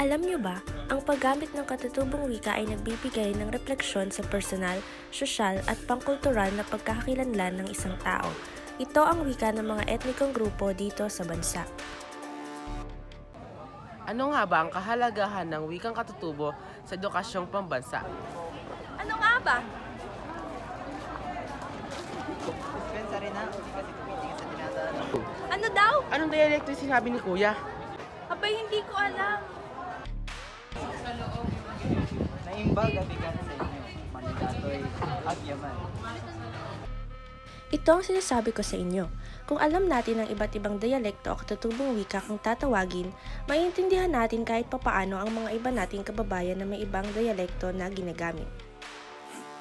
Alam niyo ba, ang paggamit ng katutubong wika ay nagbibigay ng refleksyon sa personal, sosyal at pangkultural na pagkakakilanlan ng isang tao. Ito ang wika ng mga etnikong grupo dito sa bansa. Ano nga ba ang kahalagahan ng wikang katutubo sa edukasyong pambansa? Ano nga ba? Ano daw? Anong dialekto yung sinabi ni Kuya? Abay, hindi ko alam. Naimbag gabigan sa inyo, manigatoy, agyaman. Ito ang sinasabi ko sa inyo. Kung alam natin ang iba't ibang dialekto o katutubong wika kung tatawagin, maiintindihan natin kahit papaano ang mga iba nating kababayan na may ibang dialekto na ginagamit.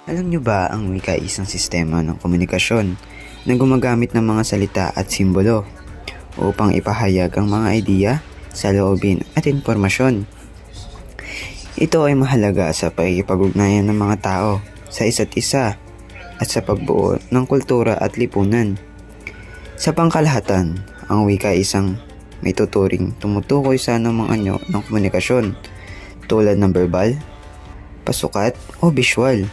Alam nyo ba ang wika ay isang sistema ng komunikasyon na gumagamit ng mga salita at simbolo upang ipahayag ang mga idea, saloobin at impormasyon. Ito ay mahalaga sa pakikipag-ugnayan ng mga tao sa isa't isa at sa pagbuo ng kultura at lipunan. Sa pangkalahatan, ang wika isang may tuturing tumutukoy sa anumang anyo ng komunikasyon tulad ng verbal, pasukat o visual.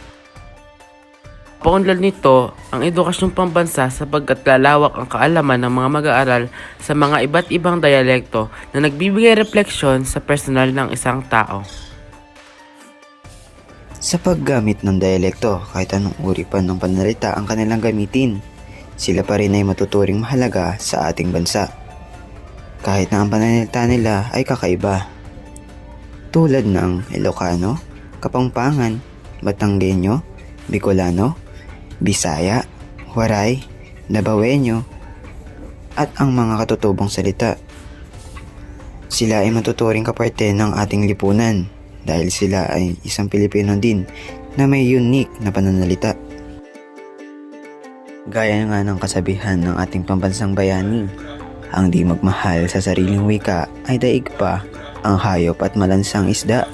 Paunlad nito ang edukasyong pambansa sapagkat lalawak ang kaalaman ng mga mag-aaral sa mga iba't ibang dialekto na nagbibigay refleksyon sa personal ng isang tao. Sa paggamit ng dialekto, kahit anong uri pa ng pananalita ang kanilang gamitin, sila pa rin ay matuturing mahalaga sa ating bansa. Kahit na ang pananalita nila ay kakaiba. Tulad ng Ilocano, Kapampangan, Batanggenyo, Bicolano, Bisaya, Waray, Nabawenyo, at ang mga katutubong salita. Sila ay matuturing kaparte ng ating lipunan dahil sila ay isang Pilipino din na may unique na pananalita. Gaya nga ng kasabihan ng ating pambansang bayani, ang di magmahal sa sariling wika ay daig pa ang hayop at malansang isda.